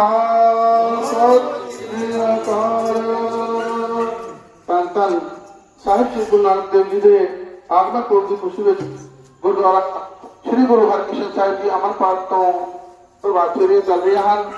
ਅਕਾਲ ਸ੍ਰੀ ਅਕਾਲ ਧੰਨ ਧੰਨ ਸਾਹਿਬ ਸ੍ਰੀ ਗੁਰੂ ਨਾਨਕ ਦੇਵ ਜੀ ਦੇ ਆਗਮਨ ਪੁਰਬ ਦੀ ਖੁਸ਼ੀ ਵਿੱਚ ਗੁਰਦੁਆਰਾ ਸ੍ਰੀ ਗੁਰੂ ਹਰਕ੍ਰਿਸ਼ਨ ਸਾਹਿਬ ਜੀ ਅਮਰ ਪਾਠ ਤੋਂ ਪ੍ਰਭਾਤ ਫੇਰੀਆਂ ਚੱਲ ਰਹੀਆਂ ਹਨ।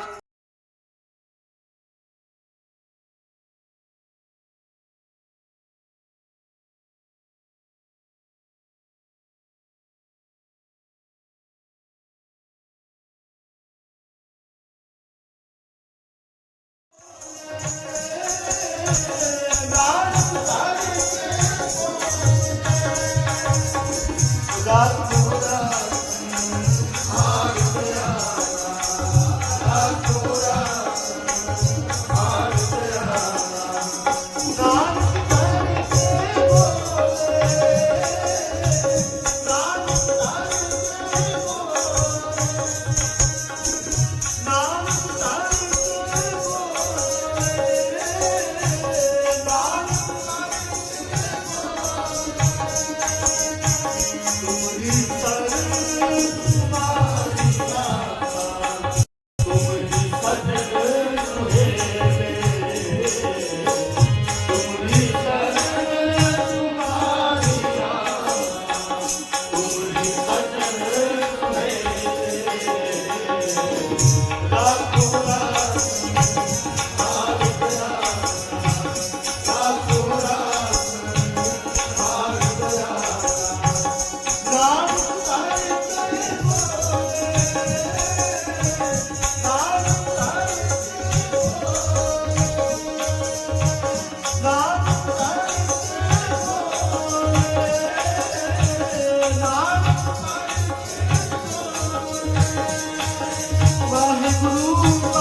Senhor.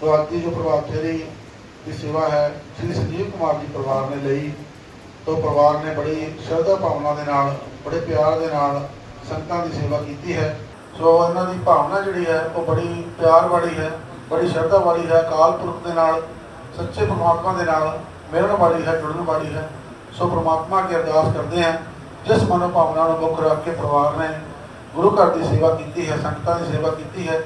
ਸੋ ਜੋ ਪ੍ਰਭਾਤ ਫੇਰੀ ਦੀ ਸੇਵਾ ਹੈ, ਸ੍ਰੀ ਸੰਜੀਵ ਕੁਮਾਰ ਜੀ ਪਰਿਵਾਰ ਨੇ ਲਈ, ਤੋਂ ਪਰਿਵਾਰ ਨੇ ਬੜੀ ਸ਼ਰਧਾ ਭਾਵਨਾ ਦੇ ਨਾਲ, ਬੜੇ ਪਿਆਰ ਦੇ ਨਾਲ ਸੰਤਾਂ ਦੀ ਸੇਵਾ ਕੀਤੀ ਹੈ। ਸੋ ਇਹਨਾਂ ਦੀ ਭਾਵਨਾ ਜਿਹੜੀ ਹੈ, ਉਹ ਬੜੀ ਪਿਆਰ ਵਾਲੀ ਹੈ, ਬੜੀ ਸ਼ਰਧਾ ਵਾਲੀ ਹੈ ਕਾਲ ਪੁਰਖ ਦੇ ਨਾਲ, ਸੱਚੇ ਪਰਮਾਤਮਾ ਦੇ ਨਾਲ ਮਿਲਣ ਵਾਲੀ ਹੈ, ਜੁੜਨ ਵਾਲੀ ਹੈ। ਸੋ ਪਰਮਾਤਮਾ ਅੱਗੇ ਅਰਦਾਸ ਕਰਦੇ ਹਾਂ, ਜਿਸ ਮਨੋਭਾਵਨਾ ਨੂੰ ਮੁੱਖ ਰੱਖ ਕੇ ਪਰਿਵਾਰ ਨੇ ਗੁਰੂ ਘਰ ਦੀ ਸੇਵਾ ਕੀਤੀ ਹੈ, ਸੰਗਤਾਂ ਦੀ ਸੇਵਾ ਕੀਤੀ ਹੈ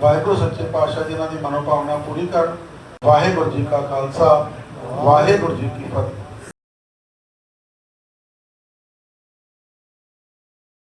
ਵਾਹਿਗੁਰੂ ਸੱਚੇ ਪਾਤਸ਼ਾਹ ਜੀ, ਇਹਨਾਂ ਦੀ ਮਨੋਕਾਮਨਾ ਪੂਰੀ ਕਰਨ। ਵਾਹਿਗੁਰੂ ਜੀ ਕਾ ਖਾਲਸਾ, ਵਾਹਿਗੁਰੂ ਜੀ ਕੀ ਫਤਿਹ।